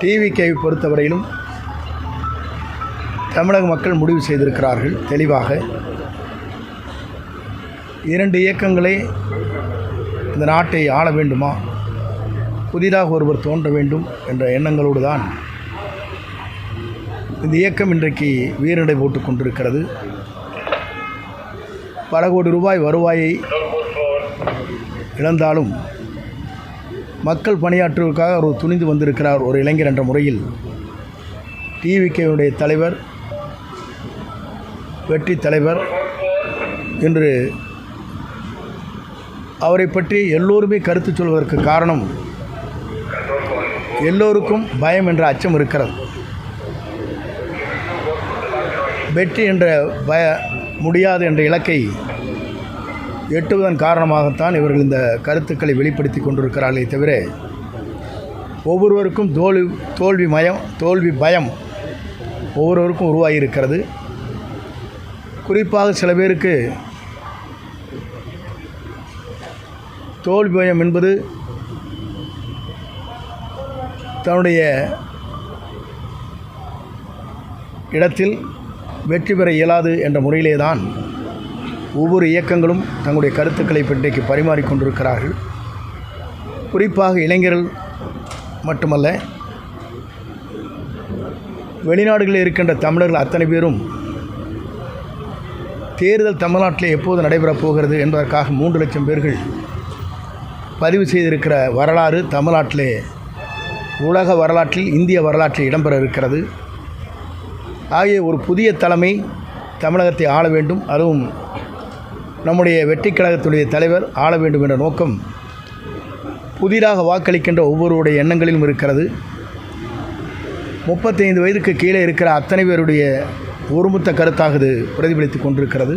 டிவிகேவை பொறுத்தவரையிலும் தமிழக மக்கள் முடிவு செய்திருக்கிறார்கள் தெளிவாக. இரண்டு இயக்கங்களே இந்த நாட்டை ஆள வேண்டுமா? புதிதாக ஒருவர் தோன்ற வேண்டும் என்ற எண்ணங்களோடு தான் இந்த இயக்கம் இன்றைக்கு வீரநடை போட்டு கொண்டிருக்கிறது. பல கோடி ரூபாய் வருவாயை இழந்தாலும் மக்கள் பணியாற்றுவதற்காக அவர் துணிந்து வந்திருக்கிறார் ஒரு இளைஞர் என்ற முறையில். டிவிகேவுடைய தலைவர் வெற்றி தலைவர் என்று அவரை பற்றி எல்லோருமே கருத்து சொல்வதற்கு காரணம் எல்லோருக்கும் பயம் என்ற அச்சம் இருக்கிறது. வெற்றி என்ற பய முடியாது என்ற இலக்கை எட்டுவதன் காரணமாகத்தான் இவர்கள் இந்த கருத்துக்களை வெளிப்படுத்தி கொண்டிருக்கிறார்களே தவிர ஒவ்வொருவருக்கும் தோல்வி தோல்வி மயம் தோல்வி பயம் ஒவ்வொருவருக்கும் உருவாகி இருக்கிறது குறிப்பாக சில பேருக்கு தோல்வி பயம் என்பது தன்னுடைய இடத்தில் வெற்றி பெற இயலாது என்ற முறையிலே தான் ஒவ்வொரு இயக்கங்களும் தங்களுடைய கருத்துக்களை இன்றைக்கு பரிமாறிக்கொண்டிருக்கிறார்கள். குறிப்பாக இளைஞர்கள் மட்டுமல்ல வெளிநாடுகளில் இருக்கின்ற தமிழர்கள் அத்தனை பேரும் தேர்தல் தமிழ்நாட்டில் எப்போது நடைபெறப் போகிறது என்பதற்காக மூன்று லட்சம் பேர்கள் பதிவு செய்திருக்கிற வரலாறு தமிழ்நாட்டிலே உலக வரலாற்றில் இந்திய வரலாற்றில் இடம்பெற இருக்கிறது. ஆகிய ஒரு புதிய தலைமை தமிழகத்தை ஆள வேண்டும். அதுவும் நம்முடைய வெற்றி கழகத்துடைய தலைவர் ஆள வேண்டும் என்ற நோக்கம் புதிதாக வாக்களிக்கின்ற ஒவ்வொருவருடைய எண்ணங்களிலும் இருக்கிறது. முப்பத்தைந்து வயதுக்கு கீழே இருக்கிற அத்தனை பேருடைய ஒருமுத்த கருத்தாக இது பிரதிபலித்து கொண்டிருக்கிறது.